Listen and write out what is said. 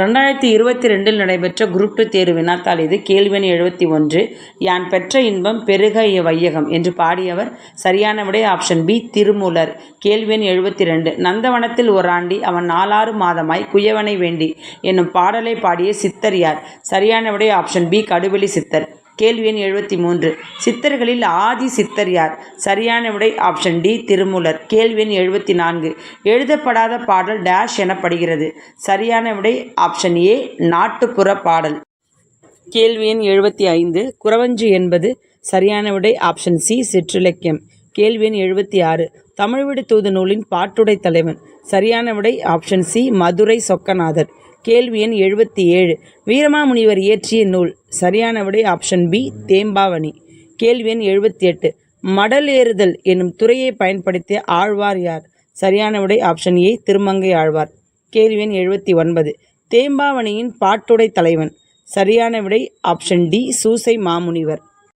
ரெண்டாயிரத்தி இருபத்தி ரெண்டில் நடைபெற்ற குரூப் டூ தேர்வு வினாத்தாள் இது. கேள்வி எழுபத்தி ஒன்று. யான் பெற்ற இன்பம் பெருக வையகம் என்று பாடியவர் சரியான விடை ஆப்ஷன் பி திருமூலர். கேள்வி எண் எழுபத்தி ரெண்டு. நந்தவனத்தில் ஓராண்டி அவன் நாலாறு மாதமாய் குயவனை வேண்டி என்னும் பாடலை பாடிய சித்தர் யார்? சரியான விடை ஆப்ஷன் பி கடுவெளி சித்தர். கேள்வி எண் எழுபத்தி மூன்று சித்தர்களில் ஆதி சித்தர் யார்? சரியான விடை ஆப்ஷன் டி திருமூலர். கேள்வி எண் எழுபத்தி நான்கு எழுதப்படாத பாடல் டேஷ் எனப்படுகிறது. சரியான விடை ஆப்ஷன் ஏ நாட்டுப்புற பாடல். கேள்வி எண் எழுபத்தி ஐந்து குறவஞ்சி என்பது சரியான விடை ஆப்ஷன் சி சிற்றிலக்கியம். கேள்வி எண் எழுபத்தி ஆறு தமிழ்விடு தூது நூலின் பாட்டுடை தலைவன். சரியான விடை ஆப்ஷன் சி மதுரை சொக்கநாதர். கேள்வி எண் எழுபத்தி ஏழு வீரமாமுனிவர் இயற்றிய நூல். சரியான விடை ஆப்ஷன் பி தேம்பாவணி. கேள்வி எண் எழுபத்தி எட்டு. மடல் ஏறுதல் என்னும் துறையை பயன்படுத்திய ஆழ்வார் யார்? சரியான விடை ஆப்ஷன் ஏ திருமங்கை ஆழ்வார். கேள்வி எண் எழுபத்தி ஒன்பது. தேம்பாவணியின் பாட்டுடை தலைவன். சரியான விடை ஆப்ஷன் டி சூசை மாமுனிவர்.